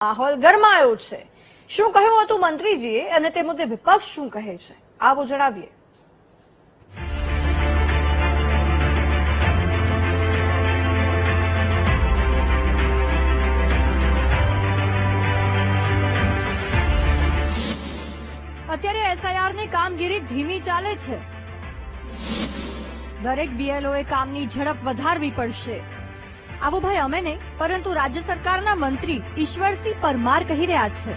માહોલ ગરમાયો છે. શું કહ્યું હતું મંત્રીજીએ અને તે મુદ્દે વિપક્ષ શું કહે છે? આવો જણાવીએ. અત્યારે એસઆઈઆરની કામગીરી ધીમી ચાલે છે. દરેક બીએલઓએ કામની ઝડપ વધારવી પડશે. આવું ભાઈ અમે નહીં, પરંતુ રાજ્ય સરકારના મંત્રી ઈશ્વરસિંહ પરમાર કહી રહ્યા છે.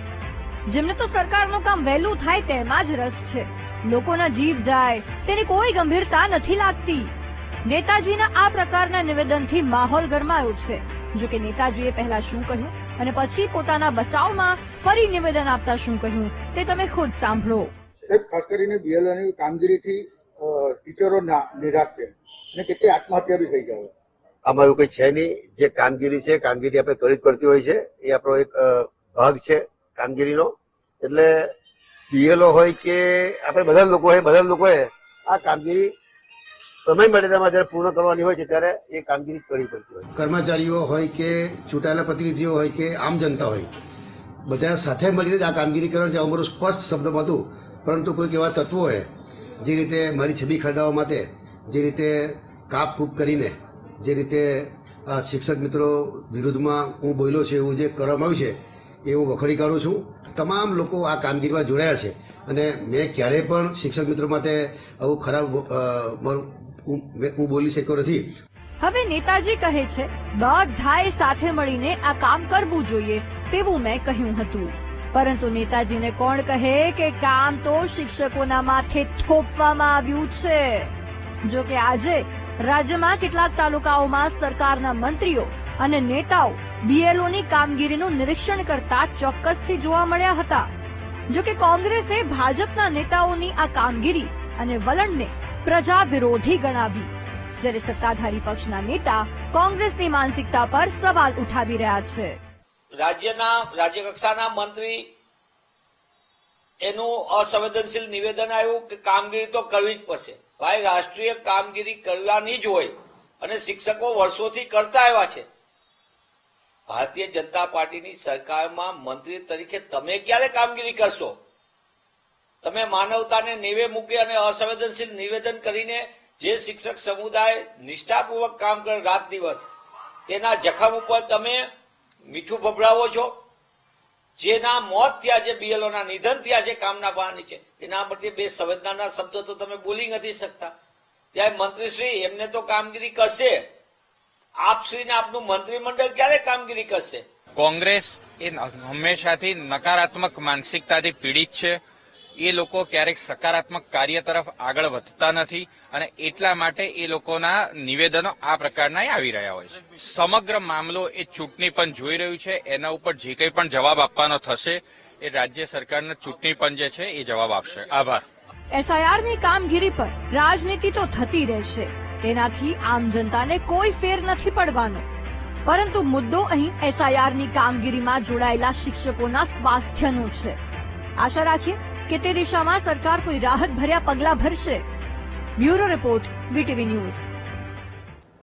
જેમને તો સરકારનું કામ વહેલું થાય તેમાં જ રસ છે. લોકોના જીવ જાય, તેની કોઈ ગંભીરતા નથી લાગતી. નેતાજીના આ પ્રકારના નિવેદનથી માહોલ ગરમાયો છે. જો કે નેતાજીએ પહેલા શું કહ્યું અને પછી પોતાના બચાવમાં ફરી નિવેદન આપતા શું કહ્યું, તે તમે ખુદ સાંભળો. સાહેબ, ખાસ કરીને બીએલઓની કામગીરીથી ટીચરો નિરાશ છે અને કેટલી આત્મહત્યા બી થઈ જાય આમાં એવું કઈ છે નહીં. જે કામગીરી છે, કામગીરી આપણે કરવી જ પડતી હોય છે, એ આપણો એક ભાગ છે કામગીરીનો. એટલે પીએલઓ હોય કે આપણે બધા લોકો હોય, બધા લોકોએ આ કામગીરી સમય મર્યાદામાં જ્યારે પૂર્ણ કરવાની હોય છે, ત્યારે એ કામગીરી કરવી પડતી હોય કર્મચારીઓ હોય કે ચૂંટાયેલા પ્રતિનિધિઓ હોય કે આમ જનતા હોય, બધા સાથે મળીને જ આ કામગીરી કરવાનું છે. અમારું સ્પષ્ટ શબ્દમાં હતું, પરંતુ કોઈક એવા તત્વોએ જે રીતે મારી છબી ખરડાવવા માટે, જે રીતે કાપ કૂપ કરીને જે રીતે આ શિક્ષક મિત્રો વિરુદ્ધમાં હું બોલ્યો છે, એવું જે કરવામાં આવ્યું છે એવું વખોડી કાઢું છું. તમામ લોકો આ કામગીરીમાં જોડાયા છે અને મેં ક્યારેય પણ શિક્ષક મિત્રો માટે આવું ખરાબ હું હું બોલી શક્યો નથી. હવે નેતાજી કહે છે, બધાએ સાથે મળીને આ કામ કરવું જોઈએ તેવું મેં કહ્યું હતું. પરંતુ નેતાજીને કોણ કહે કે કામ તો શિક્ષકોના માથે થોપવામાં આવ્યું છે? જો કે આજે રાજ્યમાં કેટલાક તાલુકાઓમાં સરકારના મંત્રીઓ અને નેતાઓ બીએલઓની કામગીરીનું નિરીક્ષણ કરતા ચોક્કસથી જોવા મળ્યા હતા. જો કે કોંગ્રેસે ભાજપના નેતાઓની આ કામગીરી અને વલણને પ્રજા વિરોધી ગણાવી. જ્યારે સત્તાધારી પક્ષના નેતા કોંગ્રેસની માનસિકતા પર સવાલ ઉઠાવી રહ્યા છે. રાજ્યના રાજ્ય કક્ષાના મંત્રી એનું અસંવેદનશીલ નિવેદન આવ્યું કે કામગીરી તો કરવી જ પડશે. ભાઈ, રાષ્ટ્રીય કામગીરી કરવાની જ હોય અને શિક્ષકો વર્ષોથી કરતા આવ્યા છે. ભારતીય જનતા પાર્ટીની સરકારમાં મંત્રી તરીકે તમે ક્યારે કામગીરી કરશો? તમે માનવતાને નેવે મૂકી અને અસંવેદનશીલ નિવેદન કરીને જે શિક્ષક સમુદાય નિષ્ઠાપૂર્વક કામ કરે રાત દિવસ, તેના જખમ ઉપર તમે મીઠું ભભરાવો છો? જેના મોત થયા છે બીએલઓના નિધન થયા છે, કામના બહારની છે એના પરથી બે સંવેદનાના શબ્દો તો તમે બોલી નથી શકતા. ત્યારે મંત્રીશ્રી એમને તો કામગીરી કરશે. આપશ્રીને આપનું મંત્રીમંડળ ક્યારે કામગીરી કરશે? કોંગ્રેસ એ હંમેશાથી નકારાત્મક માનસિકતાથી પીડિત છે. એ લોકો ક્યારેક સકારાત્મક કાર્ય તરફ આગળ વધતા નથી અને એટલા માટે એ લોકોના નિવેદનો આ પ્રકારના આવી રહ્યા હોય છે. સમગ્ર મામલો એ ચૂંટણી પણ જોઈ રહ્યું છે. એના ઉપર જે કંઈ પણ જવાબ આપવાનો થશે, એ રાજ્ય સરકારના ચૂંટણી પણ જે છે, એ જવાબ આપશે. આભાર. એસઆઈઆરની કામગીરી પર રાજનીતિ તો થતી રહેશે. તેનાથી આમ જનતાને કોઈ ફેર નથી પડવાનો. પરંતુ મુદ્દો અહીં એસઆઈઆરની કામગીરીમાં જોડાયેલા શિક્ષકોના સ્વાસ્થ્યનો છે. આશા રાખીએ કે તે દિશામાં સરકાર કોઈ રાહત ભર્યા પગલા ભરશે? Bureau report VTV news.